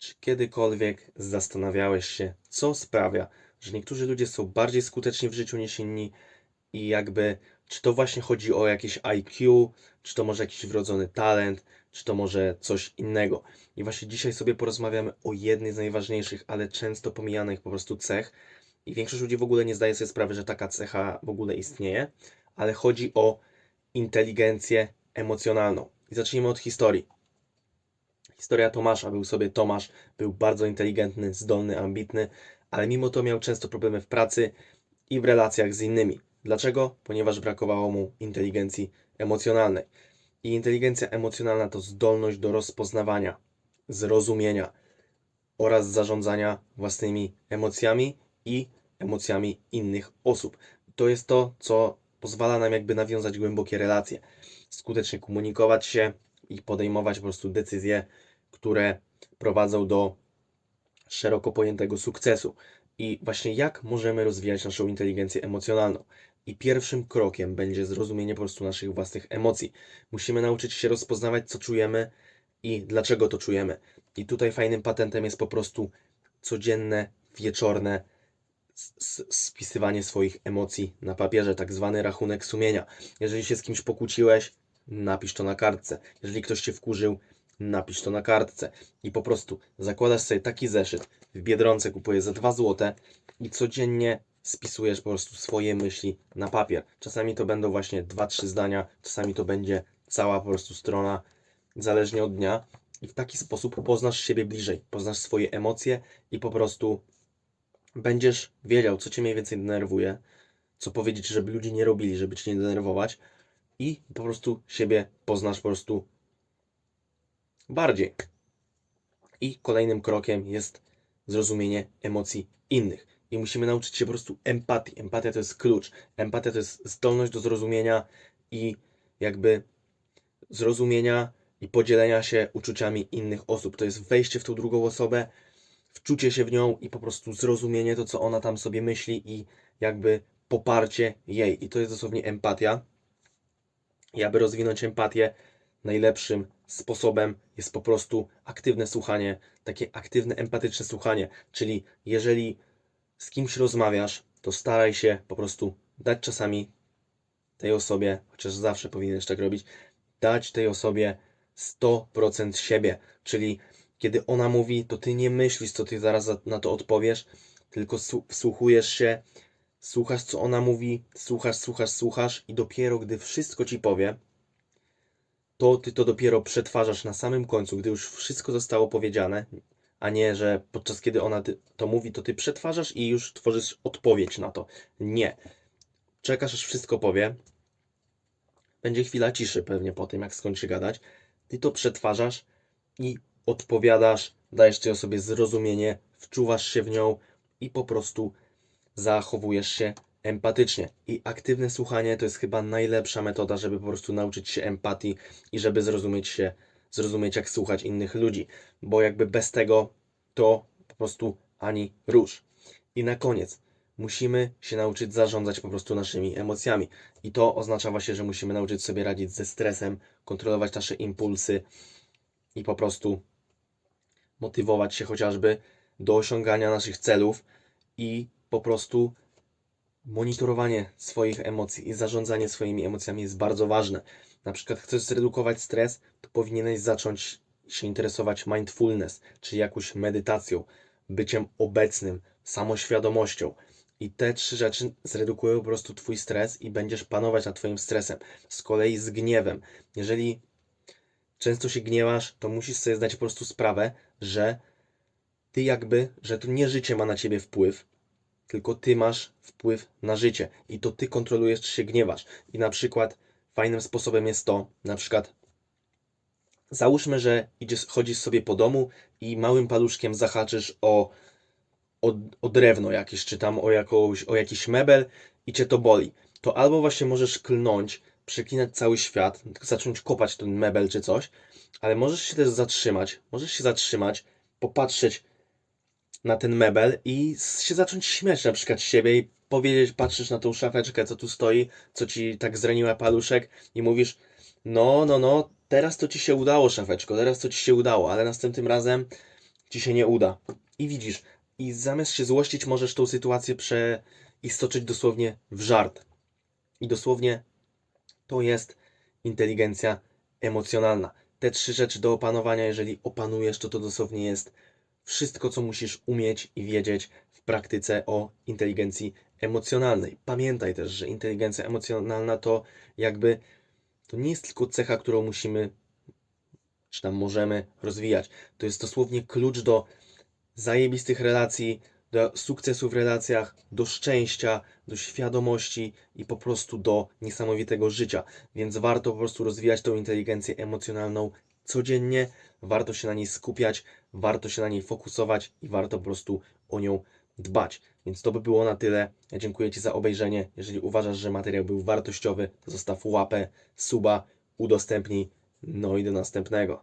Czy kiedykolwiek zastanawiałeś się, co sprawia, że niektórzy ludzie są bardziej skuteczni w życiu niż inni i jakby, czy to właśnie chodzi o jakieś IQ, czy to może jakiś wrodzony talent, czy to może coś innego. I właśnie dzisiaj sobie porozmawiamy o jednej z najważniejszych, ale często pomijanych po prostu cech. I większość ludzi w ogóle nie zdaje sobie sprawy, że taka cecha w ogóle istnieje, ale chodzi o inteligencję emocjonalną. I zacznijmy od historii. Historia Tomasza. Był sobie Tomasz, był bardzo inteligentny, zdolny, ambitny, ale mimo to miał często problemy w pracy i w relacjach z innymi. Dlaczego? Ponieważ brakowało mu inteligencji emocjonalnej. I inteligencja emocjonalna to zdolność do rozpoznawania, zrozumienia oraz zarządzania własnymi emocjami i emocjami innych osób. To jest to, co pozwala nam jakby nawiązać głębokie relacje, skutecznie komunikować się i podejmować po prostu decyzje, które prowadzą do szeroko pojętego sukcesu. I właśnie jak możemy rozwijać naszą inteligencję emocjonalną? I pierwszym krokiem będzie zrozumienie po prostu naszych własnych emocji. Musimy nauczyć się rozpoznawać, co czujemy i dlaczego to czujemy. I tutaj fajnym patentem jest po prostu codzienne, wieczorne spisywanie swoich emocji na papierze, tak zwany rachunek sumienia. Jeżeli się z kimś pokłóciłeś, napisz to na kartce. Jeżeli ktoś cię wkurzył, napisz to na kartce. I po prostu zakładasz sobie taki zeszyt, w Biedronce kupujesz za 2 złote i codziennie spisujesz po prostu swoje myśli na papier. Czasami to będą właśnie 2-3 zdania, czasami to będzie cała po prostu strona, zależnie od dnia. I w taki sposób poznasz siebie bliżej, poznasz swoje emocje i po prostu będziesz wiedział, co cię mniej więcej denerwuje, co powiedzieć, żeby ludzie nie robili, żeby cię nie denerwować i po prostu siebie poznasz po prostu bardziej. I kolejnym krokiem jest zrozumienie emocji innych. I musimy nauczyć się po prostu empatii. Empatia to jest klucz. Empatia to jest zdolność do zrozumienia i jakby zrozumienia i podzielenia się uczuciami innych osób. To jest wejście w tą drugą osobę, wczucie się w nią i po prostu zrozumienie to, co ona tam sobie myśli i jakby poparcie jej. I to jest dosłownie empatia. I aby rozwinąć empatię, najlepszym sposobem jest po prostu aktywne słuchanie, takie aktywne, empatyczne słuchanie. Czyli jeżeli z kimś rozmawiasz, to staraj się po prostu dać czasami tej osobie, chociaż zawsze powinieneś tak robić, dać tej osobie 100% siebie. Czyli kiedy ona mówi, to ty nie myślisz, co ty zaraz za- na to odpowiesz, tylko wsłuchujesz się, słuchasz, co ona mówi, słuchasz, słuchasz, słuchasz i dopiero gdy wszystko ci powie, to ty to dopiero przetwarzasz na samym końcu, gdy już wszystko zostało powiedziane, a nie, że podczas kiedy ona to mówi, to ty przetwarzasz i już tworzysz odpowiedź na to. Nie. Czekasz, aż wszystko powie. Będzie chwila ciszy pewnie po tym, jak skończy gadać. Ty to przetwarzasz i odpowiadasz, dajesz tej osobie zrozumienie, wczuwasz się w nią i po prostu zachowujesz się empatycznie. I aktywne słuchanie to jest chyba najlepsza metoda, żeby po prostu nauczyć się empatii i żeby zrozumieć się, zrozumieć jak słuchać innych ludzi, bo jakby bez tego to po prostu ani rusz. I na koniec musimy się nauczyć zarządzać po prostu naszymi emocjami. I to oznacza właśnie, że musimy nauczyć sobie radzić ze stresem, kontrolować nasze impulsy i po prostu motywować się chociażby do osiągania naszych celów i po prostu monitorowanie swoich emocji i zarządzanie swoimi emocjami jest bardzo ważne. Na przykład chcesz zredukować stres, to powinieneś zacząć się interesować mindfulness, czyli jakąś medytacją, byciem obecnym, samoświadomością. I te trzy rzeczy zredukują po prostu Twój stres i będziesz panować nad Twoim stresem. Z kolei z gniewem. Jeżeli często się gniewasz, to musisz sobie zdać po prostu sprawę, że Ty jakby, że to nie życie ma na Ciebie wpływ, tylko Ty masz wpływ na życie i to Ty kontrolujesz, czy się gniewasz. I na przykład fajnym sposobem jest to, na przykład załóżmy, że idziesz, chodzisz sobie po domu i małym paluszkiem zahaczysz o, o, o drewno jakieś, czy tam o, jakąś, o jakiś mebel i Cię to boli. To albo właśnie możesz klnąć, przeklinać cały świat, zacząć kopać ten mebel czy coś, ale możesz się też zatrzymać, możesz się zatrzymać, popatrzeć na ten mebel i się zacząć śmiać na przykład siebie i powiedzieć, patrzysz na tą szafeczkę, co tu stoi, co ci tak zraniła paluszek i mówisz, no, no, no, teraz to ci się udało, szafeczko, teraz to ci się udało, ale następnym razem ci się nie uda. I widzisz, i zamiast się złościć, możesz tą sytuację przeistoczyć dosłownie w żart. I dosłownie to jest inteligencja emocjonalna. Te trzy rzeczy do opanowania, jeżeli opanujesz, to to dosłownie jest wszystko, co musisz umieć i wiedzieć w praktyce o inteligencji emocjonalnej. Pamiętaj też, że inteligencja emocjonalna to jakby to nie jest tylko cecha, którą musimy czy tam możemy rozwijać. To jest dosłownie klucz do zajebistych relacji, do sukcesu w relacjach, do szczęścia, do świadomości i po prostu do niesamowitego życia. Więc warto po prostu rozwijać tą inteligencję emocjonalną codziennie, warto się na niej skupiać, warto się na niej fokusować i warto po prostu o nią dbać. Więc to by było na tyle. Ja dziękuję Ci za obejrzenie. Jeżeli uważasz, że materiał był wartościowy, to zostaw łapę, suba, udostępnij. No i do następnego.